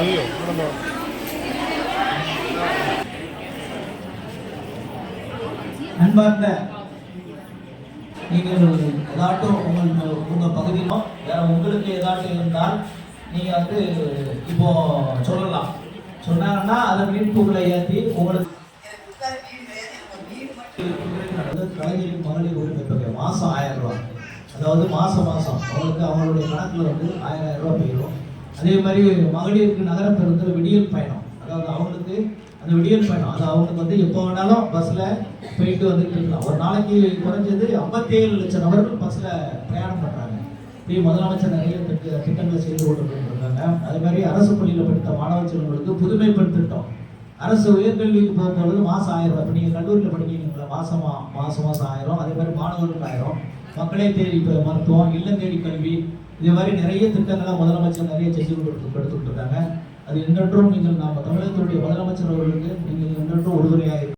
ஐயோ நம்ம அன்பார்ந்த நீங்கள் ஏதாட்டும் உங்கள் உங்கள் பகுதியிலோ வேற உங்களுக்கு ஏதாட்டும் இருந்தால் நீங்கள் வந்து இப்போ சொல்லலாம். சொன்னாங்கன்னா அதை மீட்புகளை ஏற்றி உங்களுக்கு கலைஞரின் மகளிர் உரிமை தொகை மாதம் ஆயிரம் ரூபா அதாவது மாதம் மாதம் அவங்களுக்கு அவங்களுடைய கணக்கில் வந்து ஆயிரம் ரூபா போயிடும். அதே மாதிரி மகளிருக்கு நகர பேருந்தில் விடியல் பயணம். அதாவது அவங்களுக்கு அந்த விடியல் பயணம். அது அவங்களுக்கு வந்து எப்போ வேணாலும் பஸ்ஸில் போயிட்டு வந்துட்டு இருக்கலாம். ஒரு நாளைக்கு குறைஞ்சது ஐம்பத்தேழு லட்சம் நபர்கள் பஸ்ஸில் பிரயாணம் பண்ணுறாங்க இப்போ முதலமைச்சர் நிறைய திட்டங்களை செய்து கொண்டிருக்காங்க அதே மாதிரி அரசு பள்ளியில் படித்த மாணவ செல்வங்களுக்கு புதுமை பெண் திட்டம். அரசு உயர்கல்விக்கு போகும்பொழுது மாதம் ஆயிரம் இப்போ நீங்கள் கல்லூரியில் படிக்கிறீங்களா? மாதமாக மாதம் மாதம் ஆயிரம். அதே மாதிரி மாணவர்களுக்கு ஆயிரம். மக்களே தேடி இப்போ மருத்துவம் இல்லம் தேடி கல்வி இது மாதிரி நிறைய திட்டங்களை முதலமைச்சர் நிறைய செஞ்சு கொடுத்து கொடுத்துட்டு இருக்காங்க. அது என்றென்றும் நீங்கள் நம்ம தமிழகத்தினுடைய முதலமைச்சர் அவர்களுக்கு நீங்கள் என்றென்றும் உறுதுணையாக